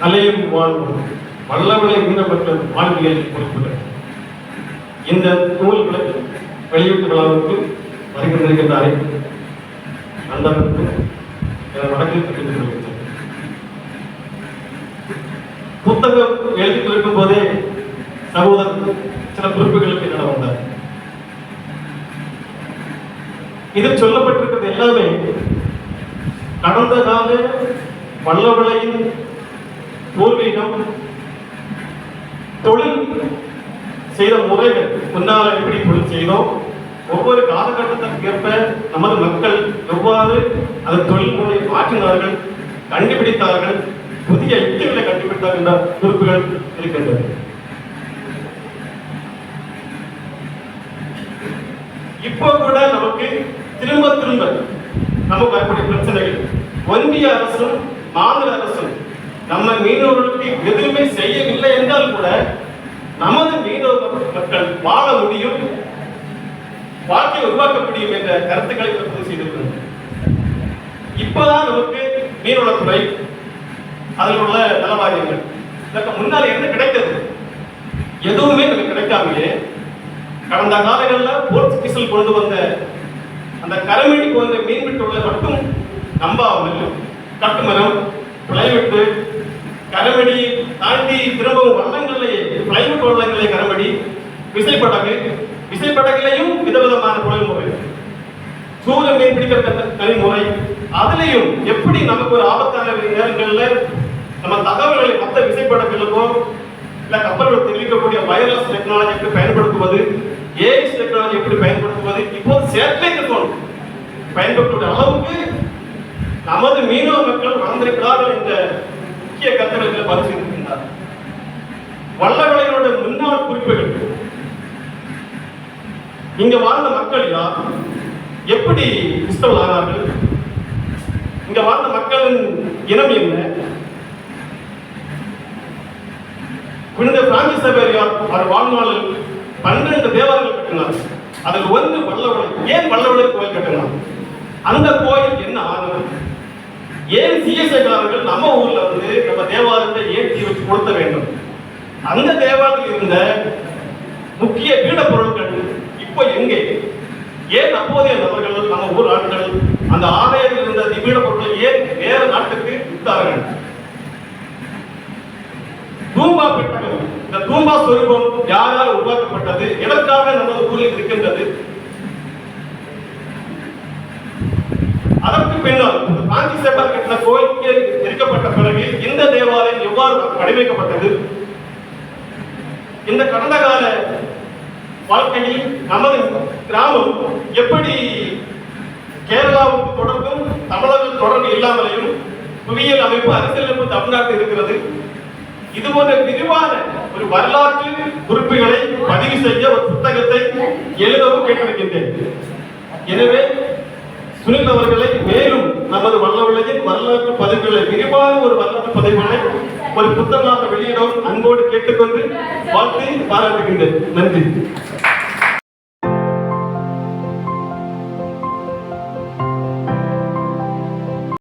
கலையும் வாழ்வும் வல்லவளை மீனப்பட்ட வாழ்வியல் குறிப்புகள் இந்த நூல்களை வெளியீட்டு விழாவுக்கு வருகின்றிருக்கின்றாரே நண்பர்களுக்கு எனது வணக்கம் தெரிவித்துக் கொள்கின்றேன். புத்தகம் எழுதி கொடுக்கும் போதே சகோதரர் சில குறிப்புகளுக்கு என்ன வந்தார். இதில் சொல்லப்பட்டிருக்கிறது எல்லாமே கடந்த கால வல்லவளையின் பூர்வீகம் தொழில் செய்த முறைகள் முன்னால் எப்படி தொழில் செய்தோம் ஒவ்வொரு காலகட்டத்திற்கு ஏற்ப நமது மக்கள் எவ்வாறு அந்த தொழில்முறை மாற்றினார்கள் கண்டுபிடித்தார்கள் புதிய யுக்திகளை கண்டுபிடித்தார்கள் என்ற குறிப்புகள் இருக்கின்றது. இப்போ கூட நமக்கு திரும்ப திரும்ப நமக்கு வரக்கூடிய பிரச்சனைகள் ஒன்றிய அரசும் மாநில அரசும் நம்ம மீனவர்களுக்கு எதுவுமே செய்யவில்லை என்றால் கூட நமது மீனவ மக்கள் வாழ முடியும் வாழ்க்கை உருவாக்க முடியும் என்ற கருத்துக்களை பதிவு செய்திருக்கிறோம் இப்பதான் நமக்கு மீனவளத்துறை அதில் உள்ள நலவாரியங்கள் இதற்கு முன்னால் என்ன கிடைத்தது? எதுவுமே நமக்கு கிடைக்காமலே கடந்த காலங்களில் போர்ச்சுகீசில் கொண்டு வந்த அந்த கரமேடி போன்ற மீன்பிடி தொழிலை மட்டும் நம்பாமல் கட்டுமரம் பிளைவிட்டு கரமடி தாண்டி திரும்பவும் வண்ணங்களிலே பிளைவுட் வண்ணங்களிலே கரமடி விசைப்படகு விசைப்படகுலையும் விதவிதமான தொழில்முறை சூரிய மீன் பிடிக்கிற கனிமுறை அதுலேயும் எப்படி நமக்கு ஒரு ஆபத்தான நேரங்களில் நம்ம தகவல்களை மற்ற விசைப்படகுகளுக்கோ இல்லை கப்பல்கள் தெரிவிக்கக்கூடிய வயர்லெஸ் டெக்னாலஜி எப்படி பயன்படுத்துவது ஏஜ் டெக்னாலஜி எப்படி பயன்படுத்துவது இப்போ செயற்கை போன் பயன்படுத்தக்கூடிய அளவுக்கு நமது மீனவ மக்கள் வளர்ந்திருக்கிறார்கள் என்ற முக்கிய கருத்துக்களை பரிசீலிக்கின்றார் வல்லவளையோட முன்னாள் குறிப்புகள். இங்க வாழ்ந்த மக்கள் யார்? எப்படி கிறிஸ்தவர்கள் ஆனார்கள்? இங்க வாழ்ந்த மக்களின் இனம் என்ன? புனித பிராந்தி சபேரியார் அவர் வாழ்நாளில் பன்னிரண்டு தேவாலயங்கள் கட்டினார். அதில் ஒன்று வல்லவளை ஏன் வல்லவளை கோயில் கட்டினார்? அந்த கோயில் என்ன ஆனது? ஏன் சிஎஸ்ஐக்காரர்கள் நம்ம ஊர்ல வந்து நம்ம தேவாலயத்தை ஏன் தீ வச்சு கொடுத்த வேண்டும்? அந்த தேவாலயத்தில் இருந்த முக்கிய பீட பொருட்கள் இப்போ எங்கே? ஏன் அப்போதைய நபர்கள் நம்ம ஊர் ஆட்கள் அந்த ஆலயத்தில் இருந்த நிபீட பொருட்கள் ஏன் வேற நாட்டுக்கு வித்தார்கள் தூம்பா பெட்டகம். இந்த தூம்பா சொரூபம் யாரால் உருவாக்கப்பட்டது? எதற்காக நமது ஊரில் இருக்கின்றது? அதற்கு பின்னால் காஞ்சி சேப்பர் கட்டின கோயிலுக்கு எரிக்கப்பட்ட பிறகு இந்த தேவாலயம் எவ்வாறு வடிவமைக்கப்பட்டது? இந்த கடந்த கால வாழ்க்கையில் நமது கிராமம் எப்படி கேரளாவுக்கு தொடர்பும் தமிழகம் தொடர்பு இல்லாமலையும் புவியியல் அமைப்பு அரசியலமைப்பு தமிழ்நாட்டில் இருக்கிறது. இது போன்ற விரிவான ஒரு வரலாற்று குறிப்புகளை பதிவு செய்ய ஒரு புத்தகத்தை எழுதவும் கேட்டிருக்கின்றேன். எனவே சுனில் அவர்களை மேலும் நமது வல்லவளையின் வரலாற்று பதிவுகளை விரிவான ஒரு வரலாற்று பதிவுகளை ஒரு புத்தகமாக வெளியிடவும் அன்போடு கேட்டுக்கொண்டு வாழ்த்தி பாராட்டுகின்றேன். நன்றி.